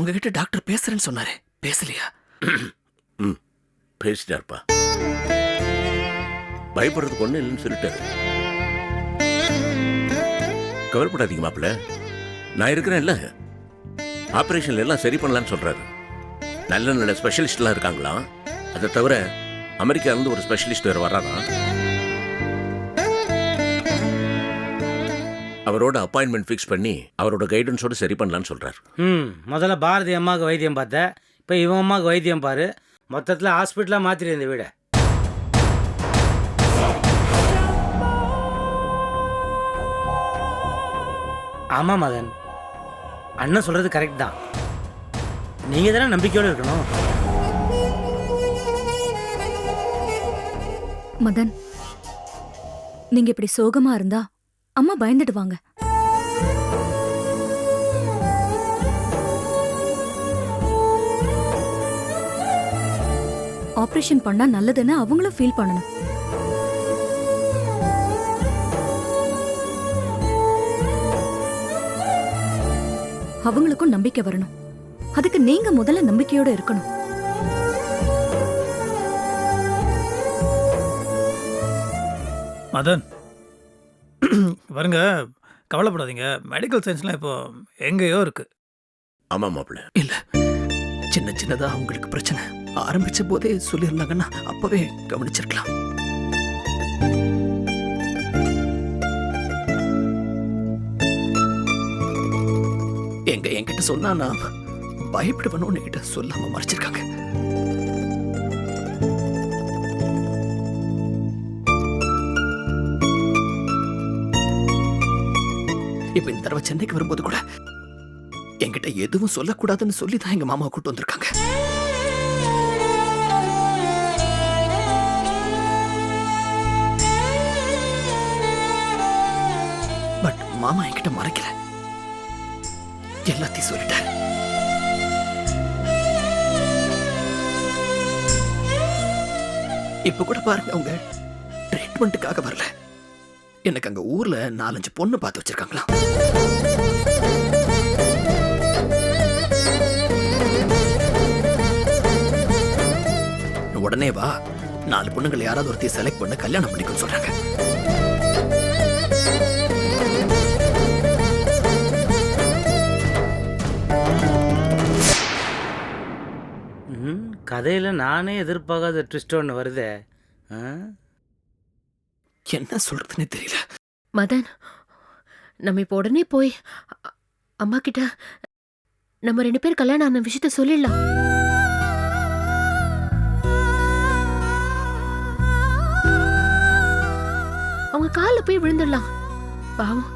உங்ககிட்ட டாக்டர் பேசுறேன்னு சொன்னாரு. பேசலையா? ம் பேசிட்டார்ப்பா. பயப்படுறதுக்கு ஒன்றும் இல்லைன்னு சொல்லிட்டாரு. கவலைப்படாதீங்க மாப்பிள்ள. நான் இருக்கிறேன்ல. ஆப்ரேஷன்ல எல்லாம் சரி பண்ணலான்னு சொல்றாரு. நல்ல நல்ல ஸ்பெஷலிஸ்ட்லாம் இருக்காங்களாம். அதை தவிர அமெரிக்கால இருந்து ஒரு ஸ்பெஷலிஸ்ட் வேறு வராதான் அவரோட அப்பாயின்மெண்ட் ஃபிக்ஸ் பண்ணி அவரோட கைடன்ஸோட சரி பண்ணலான்னு சொல்றாரு. ம் முதல்ல பாரதி அம்மாவுக்கு வைத்தியம் பார்த்தேன் இப்போ இவன் அம்மாவுக்கு வைத்தியம் பாரு. மொத்தத்தில் ஹாஸ்பிட்டலாக மாற்றிடு இந்த வீடை. ஆமாம் மதன் அண்ணன் சொல்கிறது கரெக்ட் தான். நீங்கள் தானே நம்பிக்கையோடு இருக்கணும். மதன் நீங்க இப்படி சோகமா இருந்தா அம்மா பயந்துடுவாங்க. ஆபரேஷன் பண்ணா நல்லதுன்னு அவங்களும் ஃபீல் பண்ணணும். அவங்களுக்கும் நம்பிக்கை வரணும். அதுக்கு நீங்க முதல்ல நம்பிக்கையோட இருக்கணும். மதன் பாருங்க கவலைப்படாதீங்க. மெடிக்கல் சயின்ஸ்லாம் இப்போ எங்கேயோ இருக்கு. ஆமாம் மாப்பிள்ள. இல்ல. சின்ன சின்னதா அவங்களுக்கு பிரச்சனை. ஆரம்பிச்ச போதே சொல்லியிருந்தாங்கன்னா அப்பவே கவனிச்சிருக்கலாம். எங்க என்கிட்ட சொன்னா நான் பயப்படுவேன்னு கிட்ட சொல்லாம மறைச்சிருக்காங்க. இப்ப இந்த தடவை சென்னைக்கு வரும்போது கூட என்கிட்ட எதுவும் சொல்லக்கூடாதுன்னு சொல்லி தான் எங்க மாமாவை கூட்டு வந்திருக்காங்க. பட் மாமா என்கிட்ட மறைக்கல. எல்லாத்தையும் சொல்லிட்டார். இப்ப கூட பாருங்க அவங்க ட்ரீட்மெண்ட்டுக்காக வரல. எனக்கு அங்க ஊர்ல நாலஞ்சு பொண்ணு பார்த்து வச்சிருக்காங்களா? உடனே வா நாலு பொண்ணுங்களை யாராவது ஒருத்தையும் செலக்ட் பண்ண கல்யாணம் பண்ணிக்கணும்னு சொல்றாங்க. கதையில் நானே எதிர்பார்க்காத ட்விஸ்ட் ஒன்று வருதே. ஆ? என்ன சொல்றதுன்னு தெரியல. மதன் நம்ம இப்போ உடனே போய் அம்மா கிட்ட நம்ம ரெண்டு பேர் கல்யாணம் ஆன விஷயத்த சொல்லிடலாம். அவங்க காலில் போய் விழுந்துடலாம். பாவம்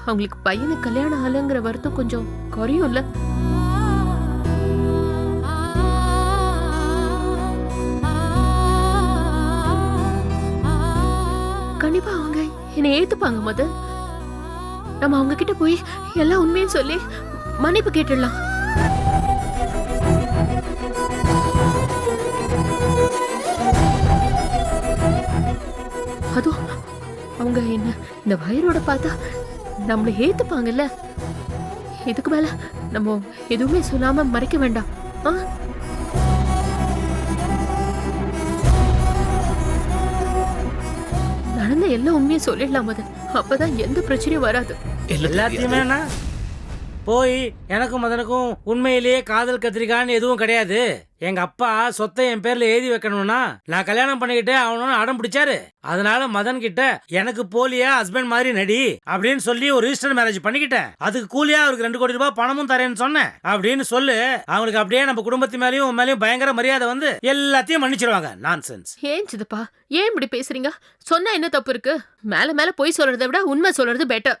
அவங்களுக்கு பையனுக்கு கல்யாணம் ஆகலைங்கிற வருத்தம் கொஞ்சம் குறையும்ல. என்னை ஏத்துப்பாங்க முத. நம்ம அவங்க கிட்ட போய் எல்லா உண்மையும் சொல்லி மன்னிப்பு கேட்டுடலாம். அதுவும் அவங்க என்ன இந்த வயிறோட பார்த்தா நம்மளை ஏத்துப்பாங்கல்ல? இதுக்கு மேல நம்ம எதுவுமே சொல்லாம மறைக்க வேண்டாம். ஆ? எல்லா உண்மையும் சொல்லிடலாம் மதன். அப்பதான் எந்த பிரச்சனையும் வராது. எல்லாத்தையுமே போய் எனக்கும் மதனுக்கும் உண்மையிலேயே காதல் கத்திரிக்கான்னு எதுவும் கிடையாது. எங்க அப்பா சொத்தை என் பேர்ல எழுதி வைக்கணும்னா நான் கல்யாணம் பண்ணிக்கிட்டு அவனும் அடம் பிடிச்சாரு. அதனால மதன் கிட்ட எனக்கு போலியா ஹஸ்பண்ட் மாதிரி நடி அப்படின்னு சொல்லி ஒரு ரிஜிஸ்டர் மேரேஜ் பண்ணிக்கிட்டேன். அதுக்கு கூலியா அவருக்கு ரெண்டு கோடி ரூபாய் பணமும் தரேன்னு சொன்னேன். அப்படின்னு சொல்லு அவனுக்கு அப்படியே நம்ம குடும்பத்து மேலயும் உன் மேலயும் பயங்கர மரியாதை வந்து எல்லாத்தையும் மன்னிச்சிருவாங்க. நான்சென்ஸ் ஏன் சித்தப்பா? ஏன் இப்படி பேசுறீங்க? சொன்னா என்ன தப்பு இருக்கு? மேல மேல பொய் சொல்றதை விட உண்மை சொல்றது பெட்டர்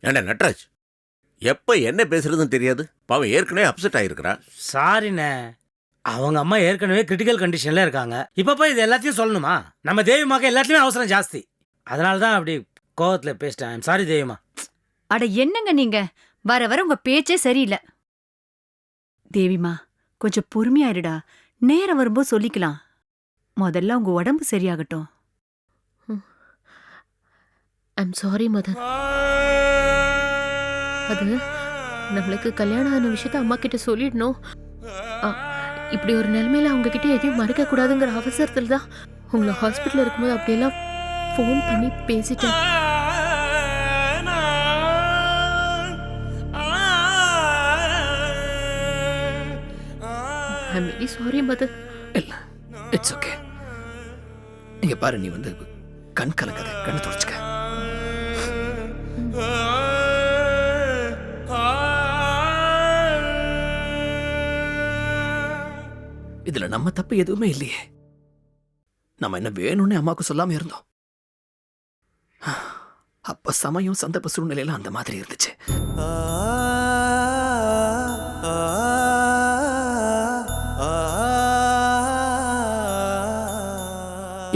ஏண்டா நட்ராஜ்? எப்போ என்ன பேசுறதுன்னு தெரியாது? பாவம் ஏற்கனவே அப்செட் ஆயிருக்கிறா. சாரிண்ணே அவங்க அம்மா ஏற்கனவே கிரிட்டிக்கல் கண்டிஷன்ல இருக்காங்க. இப்ப போய் இது எல்லாத்தையும் சொல்லணுமா? நம்ம தேவிமாக்கு எல்லாத்துலயும் அவசரம் ஜாஸ்தி. அதனால தான் அப்படி கோவத்துல பேசிட்டேன். சாரி தேவிமா அட என்னங்க நீங்க? வர வர உங்க பேச்சே சரியில்லை. தேவிமா கொஞ்சம் பொறுமையாயிருடா. நேரம் வரும்போது சொல்லிக்கலாம். முதல்ல உங்க உடம்பு சரியாகட்டும். ஐம் சாரி மதன் அது நம்மளுக்கு கல்யாணம் ஆன விஷயத்த அம்மா கிட்ட சொல்லிடணும். ஆ, இப்படி ஒரு நிலைமையில அவங்க கிட்ட எதையும் மறைக்க கூடாதுங்கிற அவசரத்துல தான் உங்களை ஹாஸ்பிட்டல் இருக்கும்போது அப்படியெல்லாம் ஃபோன் பண்ணி பேசிட்டேன். ஐ சாரி மதர் இல்ல இட்ஸ் ஓகே இங்க பாரு நீ வந்து கண் கலக்காத கண்ணை தொடச்சுக்க. இதுல நம்ம தப்பு எதுவுமே இல்லையே. நம்ம என்ன வேணும்னு அம்மாவுக்கு சொல்லாம இருந்தோம். அப்ப சமயம் சந்தர்ப்ப சூழ்நிலையில அந்த மாதிரி இருந்துச்சு.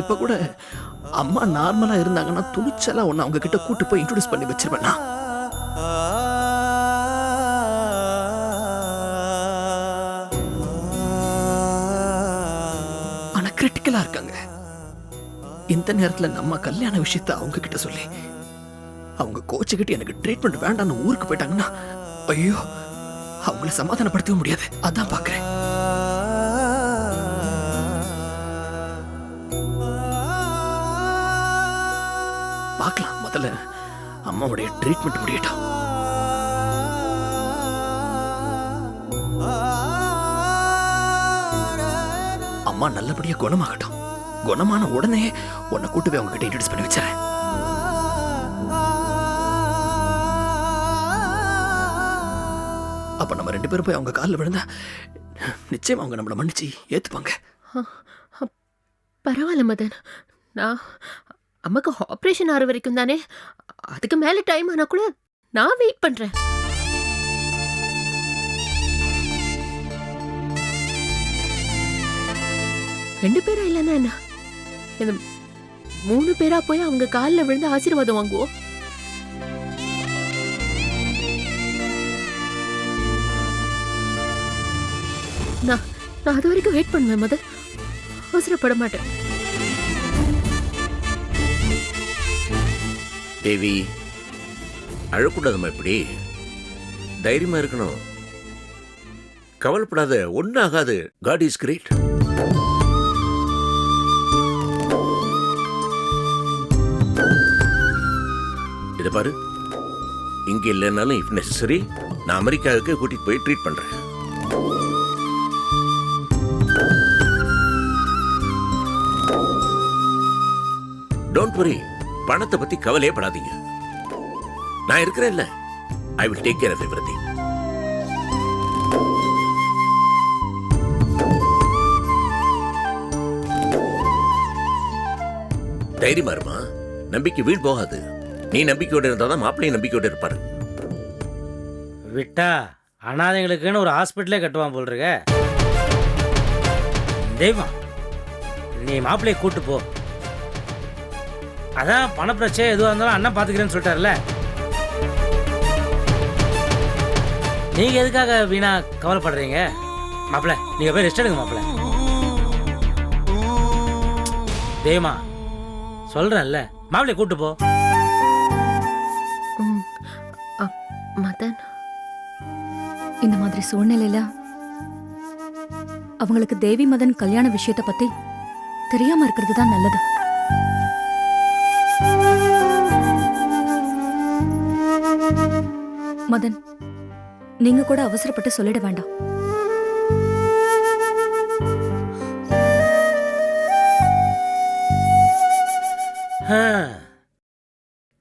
இப்ப கூட அம்மா நார்மலா இருந்தாங்கன்னா துணிச்சலா ஒன்னு அவங்க கிட்ட கூட்டு போய் இன்ட்ரோடியூஸ் பண்ணி வச்சிருவேன்னா கிரிட்டிக்கலா இருக்காங்க. இந்த நேரத்துல நம்ம கல்யாண விஷயத்த அவங்க கிட்ட சொல்லி. அவங்க கோச்சுக்கிட்டு எனக்கு ட்ரீட்மெண்ட் வேண்டாம்னு ஊருக்கு போயிட்டாங்கன்னா ஐயோ அவங்கள சமாதானப்படுத்தவே முடியாது. அதான் பாக்குறேன். பார்க்கலாம். முதல்ல அம்மாவுடைய ட்ரீட்மெண்ட் முடியட்டும். அம்மா நல்லபடியா குணமாகட்டும். குணமான உடனே உன்னை கூட்டு போய் அவங்ககிட்ட இன்ட்ரடியூஸ் பண்ணி வச்சேன் அப்ப நம்ம ரெண்டு பேரும் போய் அவங்க காலில் விழுந்தா நிச்சயம் அவங்க நம்மளை மன்னிச்சு ஏத்துப்பாங்க. பரவாயில்ல மதன். நான் அம்மாக்கு ஆப்ரேஷன் ஆகிற வரைக்கும் தானே? அதுக்கு மேலே டைம் ஆனால் கூட நான் வெயிட் பண்ணுறேன் ரெண்டு பேரா இல்லைன்னா என்ன? இந்த மூணு பேரா போய் அவங்க காலில் விழுந்து ஆசீர்வாதம் வாங்குவோம் நான் நான் அது வரைக்கும் வெயிட் பண்ணுவேன் மதர். அவசரப்பட மாட்டேன். தேவி அழக்கூடாதுமா இப்படி. தைரியமா இருக்கணும். கவலைப்படாத ஒன்றாகாது ஆகாது. காட் இஸ் கிரேட் இதை பாரு. இங்க இல்லைனாலும் இஃப் நெசசரி நான் அமெரிக்காவுக்கு கூட்டிட்டு போய் ட்ரீட் பண்றேன். டோன்ட் வரி பணத்தை பத்தி கவலையே படாதீங்க. நான் இருக்கிறேன்ல. I will take care of everything தைரியமா இருமா. நம்பிக்கை வீண் போகாது. நீ நம்பிக்கையோடு இருந்தால் தான் மாப்பிள்ளையும் நம்பிக்கையோடு இருப்பாரு. விட்டா அனாதைங்களுக்குன்னு ஒரு ஹாஸ்பிட்டலே கட்டுவான் போல் இருக்க தெய்வம் நீ மாப்பிள்ளையை கூட்டு போ. அதான் பணப்பிரச்சனை எதுவாக இருந்தாலும் அண்ணன் பார்த்துக்கிறேன்னு சொல்லிட்டார்ல நீங்க எதுக்காக வீணா கவலைப்படுறீங்க? மாப்பிள்ள நீங்க போய் ரெஸ்ட் எடுங்க மாப்பிள்ள. தெய்வமா சொல்றேன்ல மாப்பிள்ளைய கூட்டு போ. மதன் இந்த மாதிரி சூழ்நிலையில அவங்களுக்கு தேவி மதன் கல்யாண விஷயத்தை பத்தி தெரியாம இருக்கிறது தான் நல்லது. மதன் நீங்க கூட அவசரப்பட்டு சொல்லிட வேண்டாம்.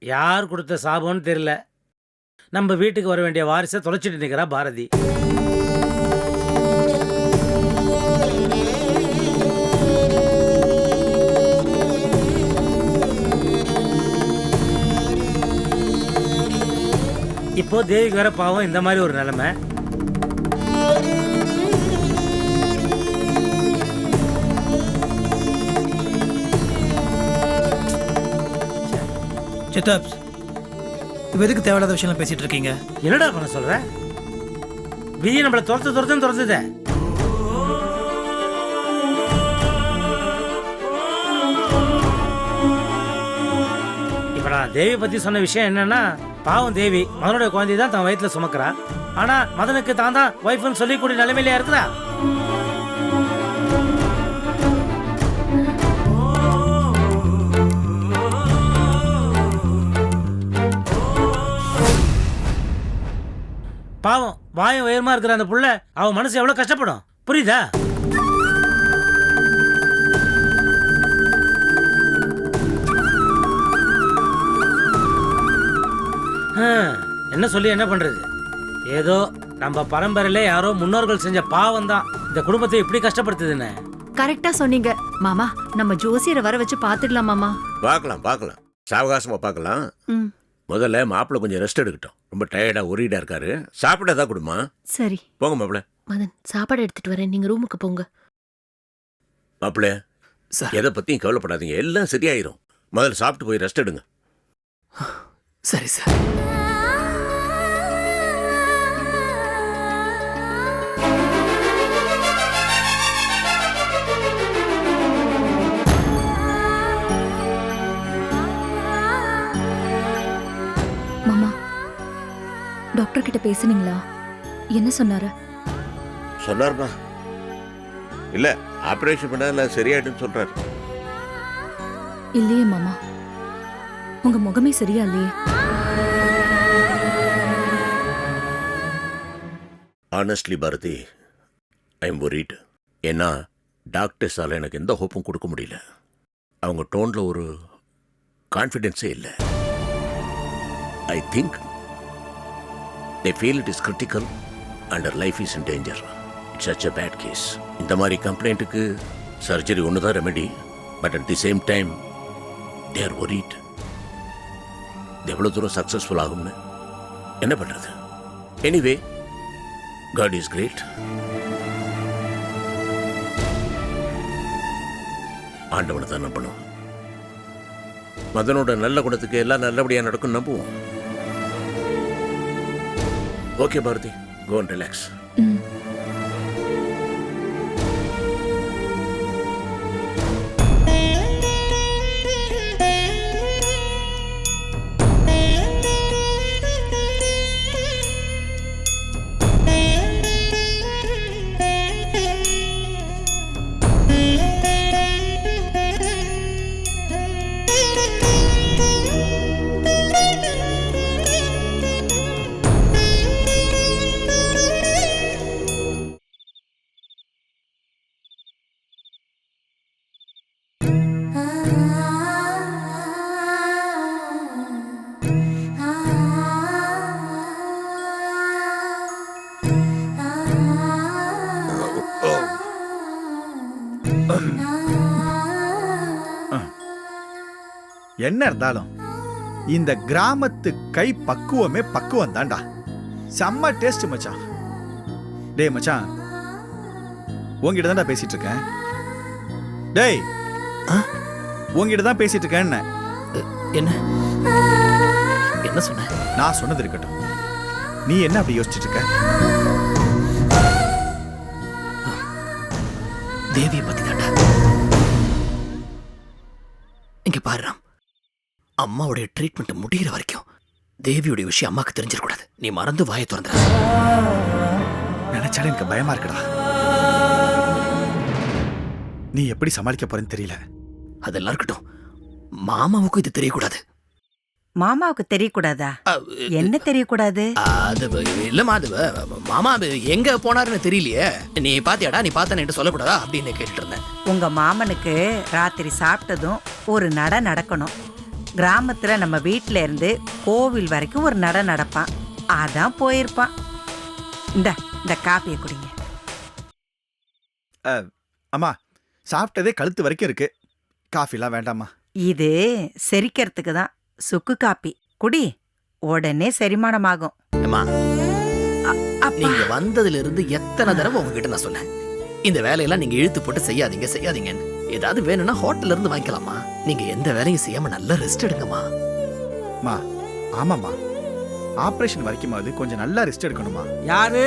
யார் கொடுத்த சாபம்னு தெரியல. நம்ம வீட்டுக்கு வர வேண்டிய வாரிசை தொலைச்சிட்டு நிற்கிறா பாரதி. இப்போ தேவிக்கு வேற பாவம் இந்த மாதிரி ஒரு நிலைமை. சித்தாப்ஸ் இப்போ எதுக்கு தேவையில்லாத விஷயம்லாம் பேசிட்டு இருக்கீங்க? என்னடா பண்ண சொல்ற? விதி நம்மளை துரத்து துரத்து துரத்துத. இப்போ நான் தேவி பத்தி சொன்ன விஷயம் என்னன்னா பாவம் தேவி மதனுடைய குழந்தை தான் தன் வயிற்றுல சுமக்கிறா. ஆனா மதனுக்கு தான் தான் ஒய்ஃப்னு சொல்லிக்கூடிய நிலைமையில இருக்கிறா. பாவம் வாயம் உயரமா இருக்கிற அந்த புள்ள அவ மனசு எவ்வளவு கஷ்டப்படும்? புரியுதா? என்ன சொல்லி என்ன பண்றது? ஏதோ நம்ம பரம்பரையில யாரோ முன்னோர்கள் செஞ்ச பாவம் தான் இந்த குடும்பத்தை இப்படி கஷ்டப்படுத்துதுன்னு. கரெக்டா சொன்னீங்க. மாமா நம்ம ஜோசியரை வர வச்சு பாத்துடலாம் மாமா. பார்க்கலாம் பார்க்கலாம். சாவகாசமா பார்க்கலாம். ம். முதல்ல மாப்பிள்ளை கொஞ்சம் ரெஸ்ட் எடுக்கட்டும். ரொம்ப டயர்டா ஒரீடா இருக்காரு. சாப்பிட தான் கொடுமா? சரி. போங்க மாப்பிள்ள மதன் சாப்பாடு எடுத்துட்டு வரேன். நீங்க ரூமுக்கு போங்க. மாப்பிள்ள சார். எதை பத்தியும் கவலைப்படாதீங்க. எல்லாம் சரியாயிரும். முதல்ல சாப்பிட்டு போய் ரெஸ்ட் எடுங்க. சரி சார். டாக்டர் கிட்ட பேசுனீங்களா? என்ன சொன்னாரு? சொன்னார்மா. இல்ல ஆபரேஷன் பண்ண சரியாயிடுன்னு சொல்றாரு. இல்லையே மாமா. உங்க முகமே சரியா இல்லையே. Honestly Bharathi I am worried ஏன்னா டாக்டர்ஸால் எனக்கு எந்த ஹோப்பும் கொடுக்க முடியல. அவங்க டோனில் ஒரு கான்ஃபிடென்ஸே இல்லை. I think they feel it is critical under life is in danger it's such a bad case இந்த மாதிரி கம்ப்ளைண்ட்டுக்கு சர்ஜரி ஒன்று தான் remedy but at the same time there worried எவ்வளோ தூரம் சக்ஸஸ்ஃபுல் ஆகும்னு. என்ன பண்ணுறது எனிவே காட் இஸ் கிரேட் ஆண்டவனை தான் நம்பணும். மதனோட நல்ல குணத்துக்கு எல்லாம் நல்லபடியாக நடக்கும் நம்புவோம். Okay Bharathi go and relax என்ன இருந்தாலும் இந்த கிராமத்து கை பக்குவமே பக்குவம் தான்டா. செம்ம டேஸ்ட் மச்சான். டேய் மச்சான் உங்ககிட்ட தான்டா பேசிட்டு இருக்கேன். டேய்? உங்ககிட்ட தான் பேசிட்டு இருக்கேன்னு. என்ன? என்ன சொன்ன? நான் சொன்னது இருக்கட்டும். நீ என்ன அப்படி யோசிச்சுட்டு இருக்க? தேவியை பத்தி தாண்டா அம்மாவுடைய ட்ரீட்மெண்ட் முடியிற வரைக்கும் தேவியுடைய விஷயம் அம்மாக்கு தெரிஞ்சிடக்கூடாது. நீ மறந்து வாயை திறந்துற நினைச்சாலே எனக்கு பயமா இருக்குடா. நீ எப்படி சமாளிக்க போறேன்னு தெரியல. அதெல்லாம் இருக்கட்டும். மாமாவுக்கும் இது தெரியக்கூடாது. மாமாவுக்கு தெரியக்கூடாதா? என்ன தெரியக்கூடாது? அது இல்லம்மா அது மாமா அது எங்க போனாருன்னு தெரியலையே. நீ பாத்தியாடா நீ பார்த்தா என்கிட்ட சொல்லக்கூடாதா? அப்படின்னு கேட்டுட்டு இருந்தேன். உங்க மாமனுக்கு ராத்திரி சாப்பிட்டதும் ஒரு நட நடக்கணும். கிராமத்துல நம்ம வீட்ல இருந்து கோவில் வரைக்கும் ஒரு நட நடப்பான். அதான் போயிருப்பான். இந்த இந்த காப்பியை குடிங்க. அம்மா சாப்பிட்டதே கழுத்து வரைக்கும் இருக்கு. காஃபிலாம் வேண்டாம்மா. இது செரிக்கிறதுக்கு தான் சுக்கு காப்பி. குடி உடனே செரிமானமாகும். அம்மா நீங்க வந்ததுல இருந்து எத்தனை தடவை உங்ககிட்ட நான் சொன்னேன்? இந்த வேலையெல்லாம் நீங்க இழுத்து போட்டு செய்யாதீங்க செய்யாதீங்கன்னு. ஏதாவது வேணும்னா ஹோட்டல்ல இருந்து வாங்கிக்கலாமா? நீங்க எந்த வேலையும் செய்யாம நல்லா ரெஸ்ட் எடுங்கம்மா. மா ஆமாம்மா. ஆப்ரேஷன் வரைக்குமாவது கொஞ்சம் நல்லா ரெஸ்ட் எடுக்கணுமா யாரு?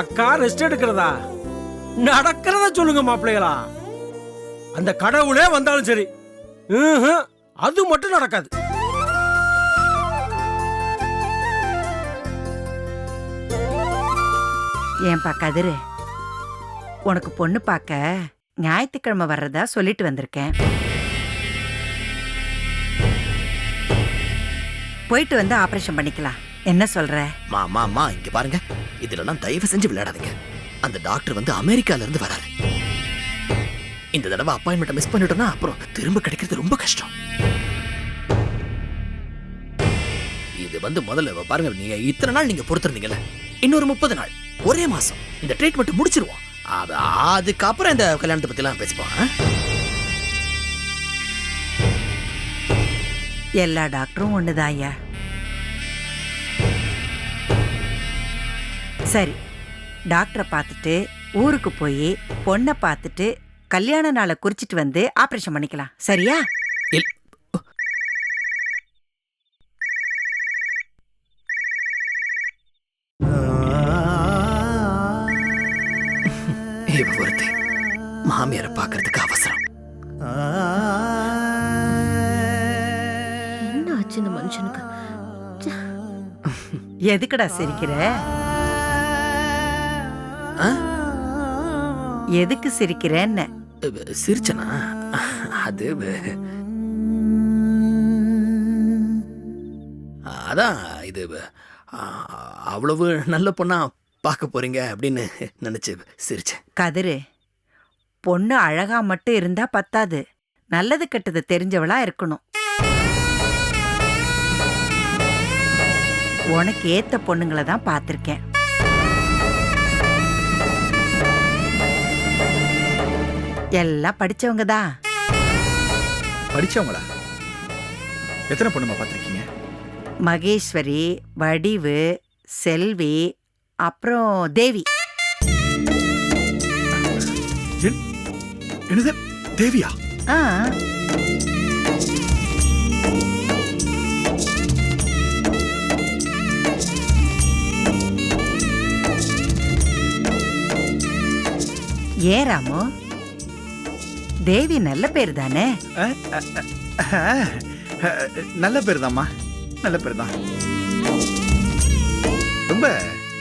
அக்கா ரெஸ்ட் எடுக்கிறதா? நடக்கிறத சொல்லுங்க மாப்பிள்ளைகளா. அந்த கடவுளே வந்தாலும் சரி. அது மட்டும் நடக்காது. ஏன்பா கதிரு? உனக்கு பொண்ணு பார்க்க ஞாயிற்றுக்கிழமை வர்றதா சொல்லிட்டு வந்திருக்கேன். போயிட்டு வந்து ஆபரேஷன் பண்ணிக்கலாம். என்ன சொல்ற? மாமா மா இங்க பாருங்க. இதுலலாம் தயவு செஞ்சு விளையாடாதீங்க. அந்த டாக்டர் வந்து அமெரிக்கால இருந்து வராரு. இந்த தடவை அப்பாயின்மெண்ட் மிஸ் பண்ணிட்டோம்னா அப்புறம் திரும்ப கிடைக்கிறது ரொம்ப கஷ்டம். இது வந்து முதல்ல பாருங்க நீங்க இத்தனை நாள் நீங்க பொறுத்திருந்தீங்கல்ல. இன்னொரு முப்பது நாள் ஒரே மாசம். இந்த ட்ரீட்மெண்ட் முடிச்சிருவோம். அது அதுக்கப்புறம் இந்த கல்யாணத்தை பத்திலாம் பேசிப்போம் எல்லா டாக்டரும் ஒண்ணுதாயா சரி டாக்டரை பார்த்துட்டு ஊருக்கு போய் பொண்ணை பார்த்துட்டு கல்யாண நாளை குறிச்சிட்டு வந்து ஆபரேஷன் பண்ணிக்கலாம் சரியா? மாமியாரை பார்க்கறதுக்கு அவசரம். என்ன ஆச்சு இந்த மனுஷனுக்கு? எதுக்குடா சிரிக்கிற? எதுக்கு சிரிக்கிறேன்னு? சிரிச்சனா? அது அதான் இது அவ்வளவு நல்ல பொண்ணா பார்க்க போறீங்க அப்படின்னு நினைச்சு சிரிச்சேன். கதிரு பொண்ணு அழகா மட்டும் இருந்தா பத்தாது. நல்லது கெட்டது தெரிஞ்சவளா இருக்கணும். உனக்கு ஏத்த பொண்ணுங்களை தான் பார்த்திருக்கேன் எல்லாம் படிச்சவங்க தான். படிச்சவங்களா? எத்தனை பொண்ணுமா பார்த்துருக்கீங்க மகேஸ்வரி வடிவு செல்வி அப்புறம் தேவி. என்னது? தேவியா? ஆ. ஏன் ராமு தேவி நல்ல பேர் தானே நல்ல பேர் தான்மா நல்ல பேர் தான் ரொம்ப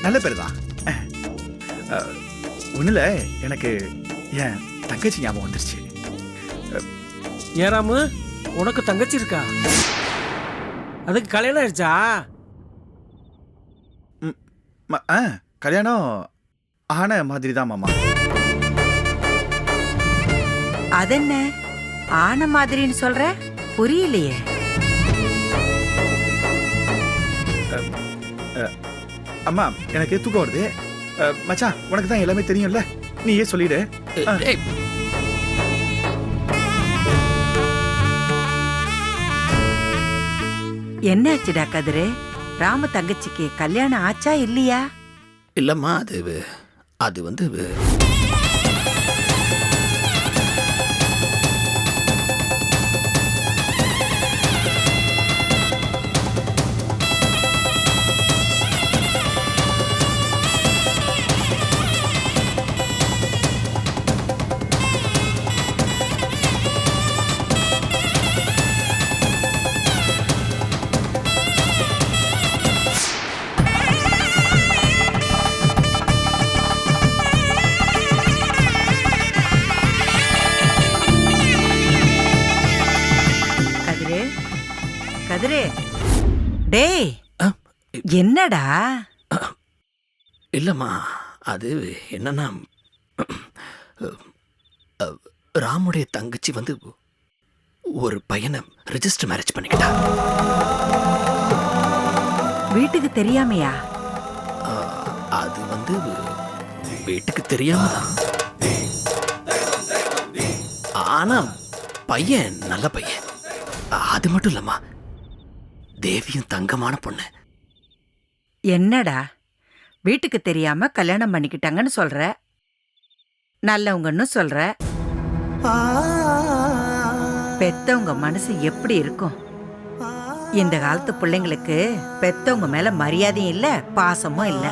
நல்ல பேர் தான் ஒன்றும் எனக்கு என் தங்கச்சி ஞாபகம் வந்துருச்சு. ஏறாமு உனக்கு தங்கச்சி இருக்கா? அதுக்கு கல்யாணம் ஆயிடுச்சா ம- ஆ கல்யாணம் ஆன மாதிரி தான் மாமா. அதென்ன? ஆன மாதிரின்னு சொல்ற? புரியலையே. அம்மா எனக்கு தூக்கம் வருது. மச்சான் உனக்கு தான் எல்லாமே தெரியும்ல? நீயே சொல்லிடு. என்னாச்சுடா கதிரு? ராம தங்கச்சிக்கு கல்யாணம் ஆச்சா இல்லையா? இல்லம்மா அது அது வந்து என்னடா? இல்லம்மா அது என்னன்னா ராமுடைய தங்கச்சி வந்து ஒரு பையனை ரெஜிஸ்டர் மேரேஜ் பண்ணிக்கிட்டா. வீட்டுக்கு தெரியாமையா? அது வந்து வீட்டுக்கு தெரியாம தான். ஆனா பையன் நல்ல பையன். அது மட்டும் இல்லம்மா தேவியும் தங்கமான பொண்ணு. என்னடா? வீட்டுக்கு தெரியாம கல்யாணம் பண்ணிக்கிட்டாங்கன்னு சொல்ற? நல்லவங்கன்னு சொல்ற? பெத்தவங்க மனசு எப்படி இருக்கும்? இந்த காலத்து பிள்ளைங்களுக்கு பெத்தவங்க மேல மரியாதையும் இல்ல பாசமும் இல்லை.